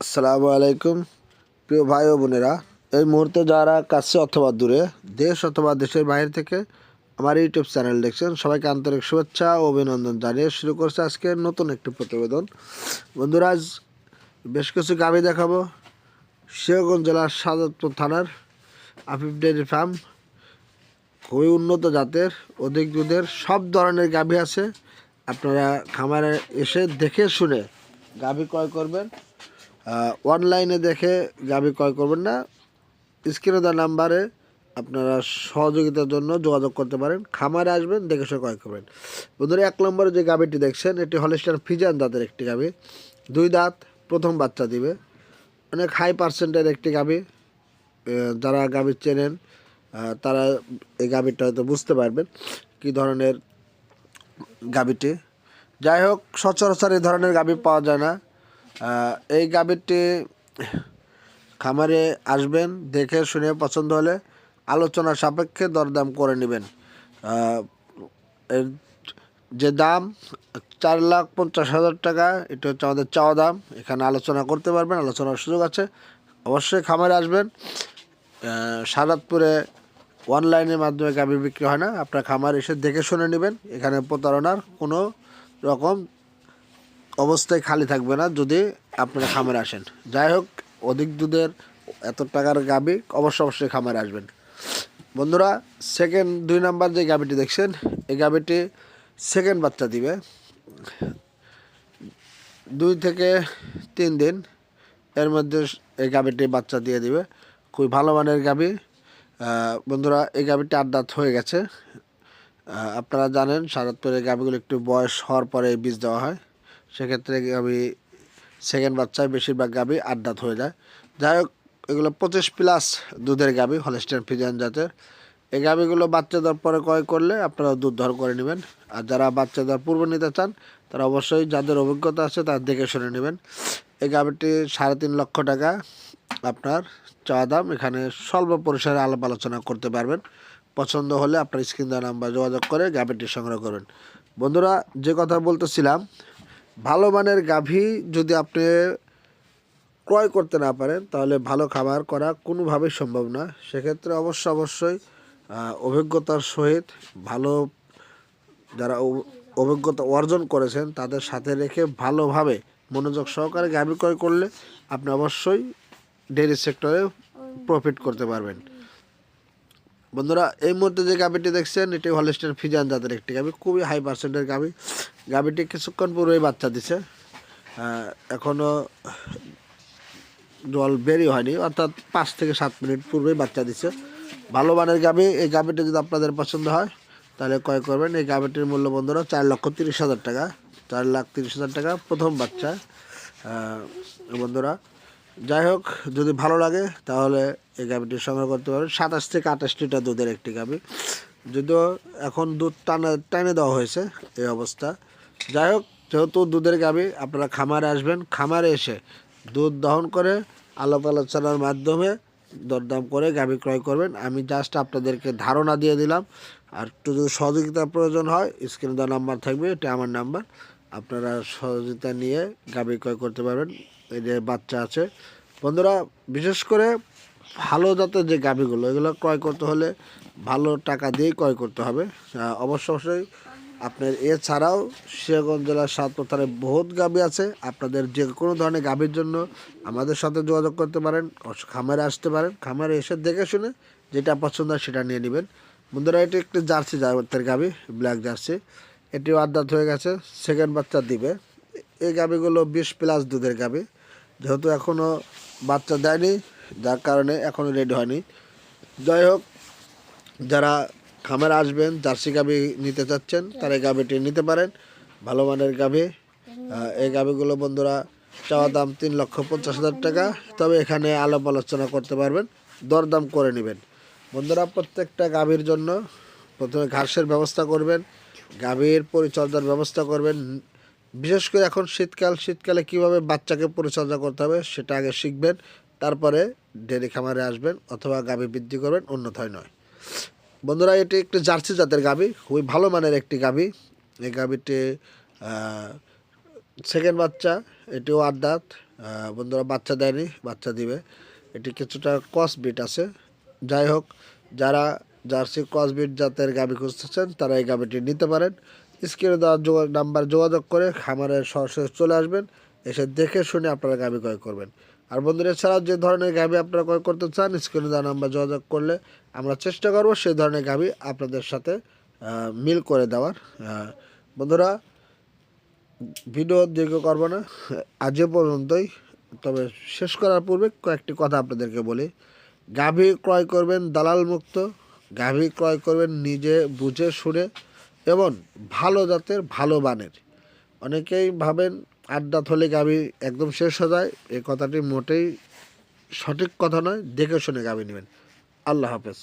আসসালামু আলাইকুম। প্রিয় ভাই ও বোনেরা, এই মুহূর্তে যারা কাছে অথবা দূরে, দেশ অথবা দেশের বাইরে থেকে আমার ইউটিউব চ্যানেল দেখছেন, সবাইকে আন্তরিক শুভেচ্ছা ও অভিনন্দন জানিয়ে শুরু করছে আজকে নতুন একটি প্রতিবেদন। বন্ধুরা, আজ বেশ কিছু গাভি দেখাবো। শিবগঞ্জ জেলার সাদতপুর থানার আফিফ ডেয়ারি ফার্ম। খুবই উন্নত জাতের, অধিক দুধের, সব ধরনের গাভি আছে। আপনারা খামারে এসে দেখে শুনে গাভি ক্রয় করবেন। অনলাইনে দেখে গাভি ক্রয় করবেন না স্ক্রিনে দেওয়া নাম্বারে আপনারা সহযোগিতার জন্য যোগাযোগ করতে পারেন, খামারে আসবেন, দেখে শুনে ক্রয় করবেন। বন্ধুরা, এক নম্বরে যে গাভিটি দেখছেন, এটি হলিস্টার ফিজান দাঁতের একটি গাভি। দুই দাঁত, প্রথম বাচ্চা দিবে। অনেক হাই পার্সেন্টের একটি গাভি যারা গাভি চেনেন তারা এই গাভিটা হয়তো বুঝতে পারবেন কী ধরনের গাভিটি। যাই হোক, সচরাচর এই ধরনের গাভি পাওয়া যায় না। এই গাভীরটি খামারে আসবেন, দেখে শুনে পছন্দ হলে আলোচনা সাপেক্ষে দরদাম করে নেবেন। এর যে দাম, চার লাখ পঞ্চাশ হাজার টাকা, এটা হচ্ছে আমাদের চাওয়া দাম। এখানে আলোচনা করতে পারবেন, আলোচনার সুযোগ আছে। অবশ্যই খামারে আসবেন। সাদাতপুরে অনলাইনের মাধ্যমে গাভি বিক্রি হয় না। আপনার খামার এসে দেখে শুনে নেবেন। এখানে প্রতারণার কোনো রকম অবস্থায় খালি থাকবে না যদি আপনারা খামারে আসেন। যাই হোক, অধিক দুধের এত টাকার গাবি অবশ্যই অবশ্যই খামারে আসবেন। বন্ধুরা সেকেন্ড দুই নাম্বার যে গাবিটি দেখছেন, এই গাবিটি সেকেন্ড বাচ্চা দিবে। দুই থেকে তিন দিন এর মধ্যে এই গাবিটি বাচ্চা দিয়ে দিবে। খুবই ভালো মানের গাবি বন্ধুরা, এই গাবিটি আট দাঁত হয়ে গেছে। আপনারা জানেন সারাতপুরের গাবিগুলো একটু বয়স হওয়ার পরে বীজ দেওয়া হয়। সেক্ষেত্রে গাবি সেকেন্ড বাচ্চায় বেশিরভাগ গাবি আড্ডাত হয়ে যায়। যাই হোক এগুলো পঁচিশ প্লাস দুধের গাবি হলস্টেন ফিজান জাতের। এই গাবিগুলো বাচ্চা দেওয়ার পরে ক্রয় করলে আপনারা দুধ ধর করে নেবেন। আর যারা বাচ্চা দেওয়ার পূর্বে নিতে চান, তারা অবশ্যই যাদের অভিজ্ঞতা আছে তার দেখে শুনে নেবেন। এই গাবিটি সাড়ে তিন লক্ষ টাকা আপনার চা দাম। এখানে স্বল্প পরিসরে আলাপ আলোচনা করতে পারবেন। পছন্দ হলে আপনার স্ক্রিন দেওয়া নাম্বার যোগাযোগ করে গাভিটি সংগ্রহ করবেন। বন্ধুরা, যে কথা বলতেছিলাম ভালো মানের গাভী যদি আপনি ক্রয় করতে না পারেন, তাহলে ভালো খাবার করা কোনোভাবেই সম্ভব না। সেক্ষেত্রে অবশ্য অবশ্যই অভিজ্ঞতার সহিত ভালো যারা অভিজ্ঞতা অর্জন করেছেন, তাদের সাথে রেখে ভালোভাবে মনোযোগ সহকারে গাভী ক্রয় করলে আপনি অবশ্যই ডেয়ারি সেক্টরে প্রফিট করতে পারবেন। বন্ধুরা, এই মুহূর্তে যে গাভিটি দেখছেন, এটি হলিস্টার ফিজান জাতের একটি গাভি, খুবই হাই পার্সেন্টের গাভি। গাভিটি কিছুক্ষণ পূর্বেই বাচ্চা দিছে। আহ, এখনও জল বেরি হয়নি অর্থাৎ পাঁচ থেকে সাত মিনিট পূর্বেই বাচ্চা দিচ্ছে ভালো মানের গাভি এই গাভিটি যদি আপনাদের পছন্দ হয় তাহলে ক্রয় করবেন। এই গাভিটির মূল্য বন্ধুরা চার লক্ষ তিরিশ হাজার টাকা চার লাখ তিরিশ হাজার টাকা প্রথম বাচ্চা। বন্ধুরা যাই হোক যদি ভালো লাগে তাহলে এই গাভিটি সংগ্রহ করতে পারবেন সাতাশ থেকে আঠাশ লিটার দুধের একটি গাভি। যদিও এখন দুধ টানা টানে দেওয়া হয়েছে এই অবস্থা। যাই হোক, যেহেতু দুধের গাভি, আপনারা খামারে আসবেন। খামারে এসে দুধ দহন করে আলাপ আলোচনার মাধ্যমে দরদাম করে গাভি ক্রয় করবেন। আমি জাস্ট আপনাদেরকে ধারণা দিয়ে দিলাম। আর একটু যদি সহযোগিতার প্রয়োজন হয় স্ক্রিনে দেওয়া নাম্বার থাকবে, এটা আমার নাম্বার আপনারা সহযোগিতা নিয়ে গাভি ক্রয় করতে পারবেন। এই যে বাচ্চা আছে। বন্ধুরা, বিশেষ করে ভালো জাতের যে গাভিগুলো, এগুলো ক্রয় করতে হলে ভালো টাকা দিয়েই ক্রয় করতে হবে। অবশ্য অবশ্যই আপনার এছাড়াও শিয়াগঞ্জ জেলার সাতপথারে বহুত গাভি আছে। আপনাদের যে কোনো ধরনের গাভির জন্য আমাদের সাথে যোগাযোগ করতে পারেন খামারে আসতে পারেন। খামারে এসে দেখে শুনে যেটা পছন্দ হয় সেটা নিয়ে নেবেন। বন্ধুরা, এটি একটি জার্সি জাতের গাভি ব্ল্যাক জার্সি। এটিও আদাত হয়ে গেছে সেকেন্ড বাচ্চা দিবে। এই গাভিগুলো বিশ প্লাস দুধের গাভি যেহেতু এখনও বাচ্চা দেয়নি, যার কারণে এখনও রেডি হয়নি। যাই হোক, যারা খামারে আসবেন জার্সি গাভি নিতে চাচ্ছেন তারা এই গাভিটি নিতে পারেন ভালো মানের গাভি। এই গাভিগুলো বন্ধুরা চাওয়া দাম তিন লক্ষ পঞ্চাশ হাজার টাকা তবে এখানে আলাপ আলোচনা করতে পারবেন দরদাম করে নেবেন। বন্ধুরা প্রত্যেকটা গাভীর জন্য প্রথমে ঘাসের ব্যবস্থা করবেন গাভীর পরিচর্যার ব্যবস্থা করবেন। বিশেষ করে এখন শীতকাল শীতকালে কীভাবে বাচ্চাকে পরিচর্যা করতে হবে সেটা আগে শিখবেন তারপরে ডেরি খামারে আসবেন অথবা গাভী বৃদ্ধি করবেন অন্যথায় নয়। বন্ধুরা, এটি একটি জার্সি জাতের গাভি খুবই ভালো মানের একটি গাভি এই গাভিটি সেকেন্ড বাচ্চা, এটিও আট দাঁত। বন্ধুরা, বাচ্চা দেয়নি, বাচ্চা দিবে। এটি কিছুটা কস বিট আছে। যাই হোক, যারা জার্সি ক্রস বিট জাতের গাভি খুঁজতেছেন, তারা এই গাভিটি নিতে পারেন। স্ক্রিনে দেওয়া নাম্বার যোগাযোগ করে খামারের সরাসরি চলে আসবেন, এসে দেখে শুনে আপনারা গাভি ক্রয় করবেন। আর বন্ধুরা এছাড়াও যে ধরনের গাভি আপনারা ক্রয় করতে চান, স্ক্রিনে দেওয়া নাম্বার যোগাযোগ করলে আমরা চেষ্টা করব সেই ধরনের গাভি আপনাদের সাথে মিল করে দেওয়ার। বন্ধুরা, ভিডিও দীর্ঘ করব না। আজ পর্যন্তই। তবে শেষ করার পূর্বে কয়েকটি কথা আপনাদেরকে বলি। গাভী ক্রয় করবেন দালাল মুক্ত গাভী ক্রয় করবেন নিজে বুঝে শুনে এবং ভালো জাতের, ভালো বানের অনেকেই ভাবেন আড্ডা থলে গাভী একদম শেষ হয়ে যায়। এই কথাটি মোটেই সঠিক কথা নয়, দেখে শুনে গাভী নেবেন। আল্লাহ হাফেজ।